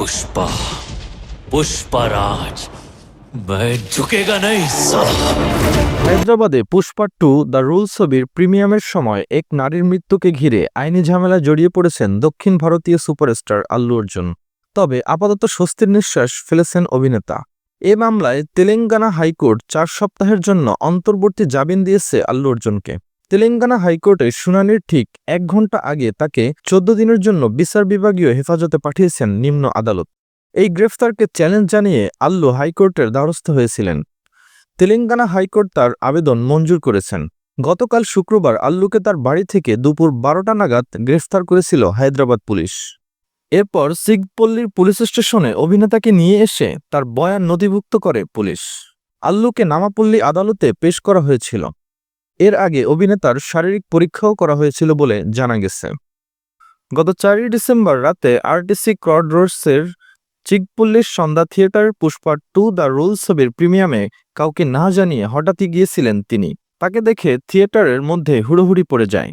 पुष्पा पुष्पराज मैं झुकेगा नहीं साला হায়দ্রাবাদে পুষ্পা টু দ্য রুল ছবির প্রিমিয়ামের সময় এক নারীর মৃত্যুকে ঘিরে আইনি ঝামেলায় জড়িয়ে পড়েছেন দক্ষিণ ভারতীয় সুপারস্টার আল্লু অর্জুন তবে আপাতত স্বস্তির নিঃশ্বাস ফেলেছেন অভিনেতা এ মামলায় তেলেঙ্গানা হাইকোর্ট চার সপ্তাহের জন্য অন্তর্বর্তী জামিন দিয়েছে আল্লু অর্জুনকে তেলেঙ্গানা হাইকোর্টে শুনানির ঠিক এক ঘণ্টা আগে তাকে চোদ্দ দিনের জন্য বিচার বিভাগীয় হেফাজতে পাঠিয়েছেন নিম্ন আদালত। এই গ্রেফতারকে চ্যালেঞ্জ জানিয়ে আল্লু হাইকোর্টের দ্বারস্থ হয়েছিলেন। তেলেঙ্গানা হাইকোর্ট তার আবেদন মঞ্জুর করেছেন। গতকাল শুক্রবার আল্লুকে তার বাড়ি থেকে দুপুর বারোটা নাগাদ গ্রেফতার করেছিল হায়দ্রাবাদ পুলিশ। এরপর সিগপল্লির পুলিশ স্টেশনে অভিনেতাকে নিয়ে এসে তার বয়ান নথিভুক্ত করে পুলিশ। আল্লুকে নামাপল্লী আদালতে পেশ করা হয়েছিল। এর আগে অভিনেতার শারীরিক পরীক্ষাও করা হয়েছিল বলে জানা গেছে। গত চারই ডিসেম্বর রাতে আরটিসি ক্রডরোডসের চিকপল্লির Sandhya theatre Pushpa two the rule ছবির প্রিমিয়ামে কাউকে না জানিয়ে হঠাৎই গিয়েছিলেন তিনি। তাকে দেখে থিয়েটারের মধ্যে হুড়োহুড়ি পড়ে যায়।